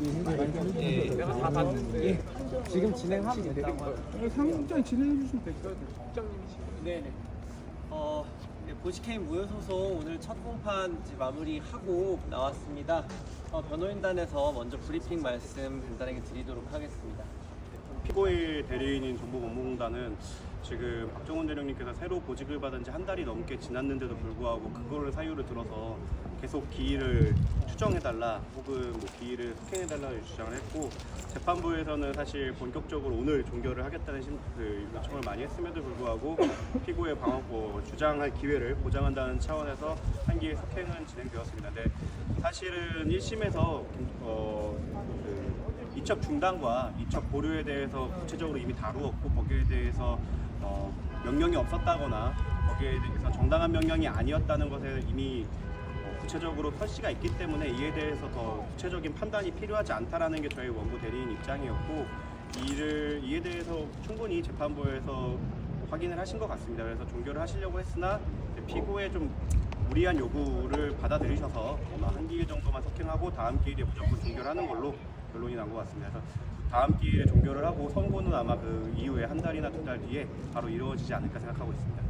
예, 내가 다 봤는데 예, 지금 진행하면 된다고 상장 진행해 주시면 될까요? 네네. 어, 네, 보시케인 무효소송 오늘 첫 공판 이제 마무리하고 나왔습니다. 어, 변호인단에서 먼저 브리핑 말씀 간단하게 드리도록 하겠습니다. 피고의 대리인인 정보법무공단은 지금 박정훈 대령님께서 새로 보직을 받은 지 한 달이 넘게 지났는데도 불구하고 그거를 사유로 들어서 계속 기일을 추정해달라 혹은 뭐 기일을 속행해달라는 주장을 했고 재판부에서는 사실 본격적으로 오늘 종결을 하겠다는 심- 그 요청을 많이 했음에도 불구하고 피고의 방어 뭐 주장할 기회를 보장한다는 차원에서 한기의 속행은 진행되었습니다. 근데 사실은 1심에서 어, 그 이첩 중단과 이첩 보류에 대해서 구체적으로 이미 다루었고 거기에 대해서 어, 명령이 없었다거나 거기에 대해서 정당한 명령이 아니었다는 것에 이미 어, 구체적으로 설시가 있기 때문에 이에 대해서 더 구체적인 판단이 필요하지 않다라는 게 저희 원고 대리인 입장이었고 이를 이에 대해서 충분히 재판부에서 확인을 하신 것 같습니다. 그래서 종결을 하시려고 했으나 피고의 좀 무리한 요구를 받아들이셔서 아마 한 기일 정도만 석행하고 다음 기일에 무조건 종결하는 걸로 결론이 난 것 같습니다. 그래서 다음 기일에 종결을 하고 선고는 아마 그 이후에 한 달이나 두 달 뒤에 바로 이루어지지 않을까 생각하고 있습니다.